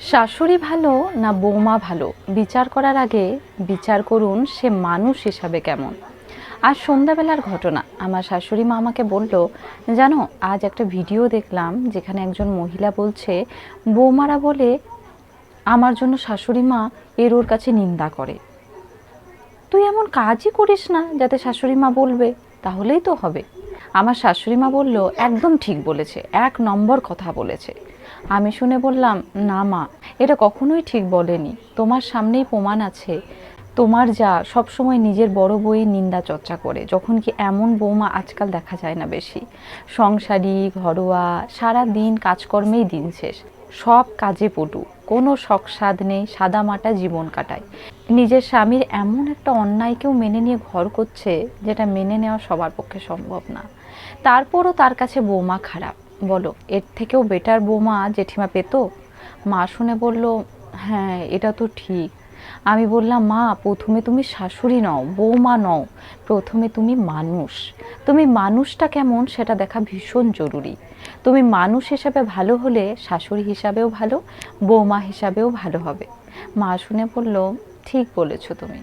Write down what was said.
শাশুড়ি ভালো না বৌমা ভালো? বিচার করার আগে বিচার করুন সে মানুষ হিসাবে কেমন। আজ সন্ধ্যাবেলার ঘটনা। আমার শাশুড়ি মা আমাকে বলল, জানো, আজ একটা ভিডিও দেখলাম যেখানে একজন মহিলা বলছে, বৌমারা বলে, আমার জন্য শাশুড়ি মা এর ওর কাছে নিন্দা করে। তুই এমন কাজই করিস না যাতে শাশুড়ি মা বলবে, তাহলেই তো হবে। আমার শাশুড়ি মা বলল, একদম ঠিক বলেছে, এক নম্বর কথা বলেছে। আমি শুনে বললাম, না মা, এটা কখনোই ঠিক বলেনি। তোমার সামনেই প্রমাণ আছে। তোমার যা সবসময় নিজের বড় বইয়ের নিন্দা চর্চা করে, যখন কি এমন বৌমা আজকাল দেখা যায় না বেশি। সংসারী, ঘরোয়া সারা দিন কাজকর্মেই দিন শেষ। সব কাজে পটু। কোনো শখ সাদ নেই, সাদামাটা জীবন কাটায়। নিজের স্বামীর এমন একটা অন্যায়কেও মেনে নিয়ে ঘর করছে, যেটা মেনে নেওয়া সবার পক্ষে সম্ভব না। তারপরও তার কাছে বৌমা খারাপ। বলো, এর থেকেও বেটার বৌমা জেঠিমা পেতো? মা শুনে বলল হ্যাঁ এটা তো ঠিক। আমি বললাম, মা, প্রথমে তুমি শাশুড়ি নও, বৌমা নও, প্রথমে তুমি মানুষ। তুমি মানুষটা কেমন সেটা দেখা ভীষণ জরুরি। তুমি মানুষ হিসাবে ভালো হলে শাশুড়ি হিসাবেও ভালো, বৌমা হিসাবেও ভালো হবে। মা শুনে বলল, ঠিক বলেছ তুমি।